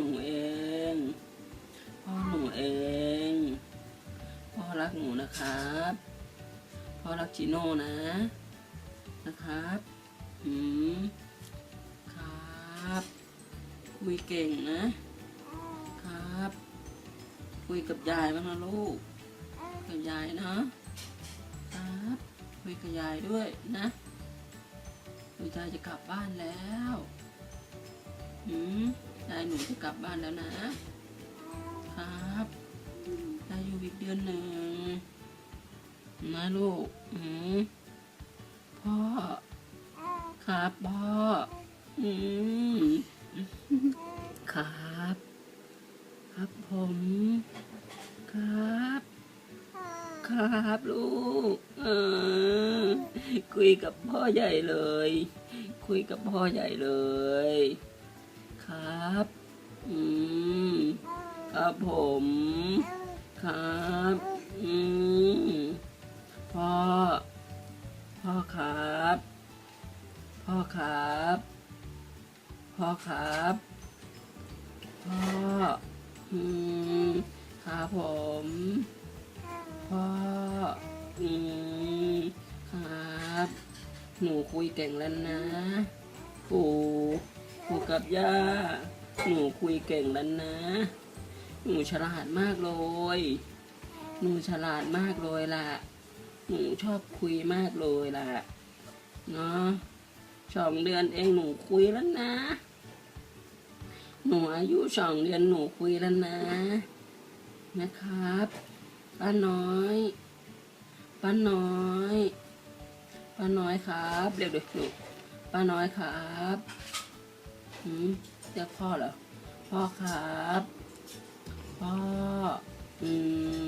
หนูเอง พ่อหนูเอง พ่อรักหนูนะครับ พ่อรักจิโน่นะ นะครับอืมครับ คุยเก่งนะ ครับ คุยกับยายบ้างนะลูก กับยายนะครับ คุยกับยายด้วยนะยายจะกลับบ้านแล้ว อืม ยายหนูจะกลับบ้านแล้วนะ ครับยายอยู่อีกเดือนหนึ่งนะลูกอืมพ่อ ครับพ่ออืมครับ ครับผม ครับ ครับลูก เออ คุยกับพ่อใหญ่เลย คุยกับพ่อใหญ่เลย ครับ อืม ครับผม ครับ อืม พ่อ พ่อครับ พ่อครับ พ่อครับ พ่อ อืม ครับผม พ่อ อืม ครับ หนูคุยเก่งแล้วนะปู่ ปู่กับย่า หนูคุยเก่งแล้วนะ หนูฉลาดมากเลย หนูฉลาดมากเลยล่ะ หนูชอบคุยมากเลยล่ะ เนาะสองเดือนเองหนูคุยแล้วนะ หนูอายุสองเดือนหนูคุยแล้วนะ นะครับป้าน้อยป้าน้อยป้าน้อยครับ เรียกเด็กลูกป้าน้อยครับ หืมเรียกพ่อเหรอ พ่อครับ พ่อ อืม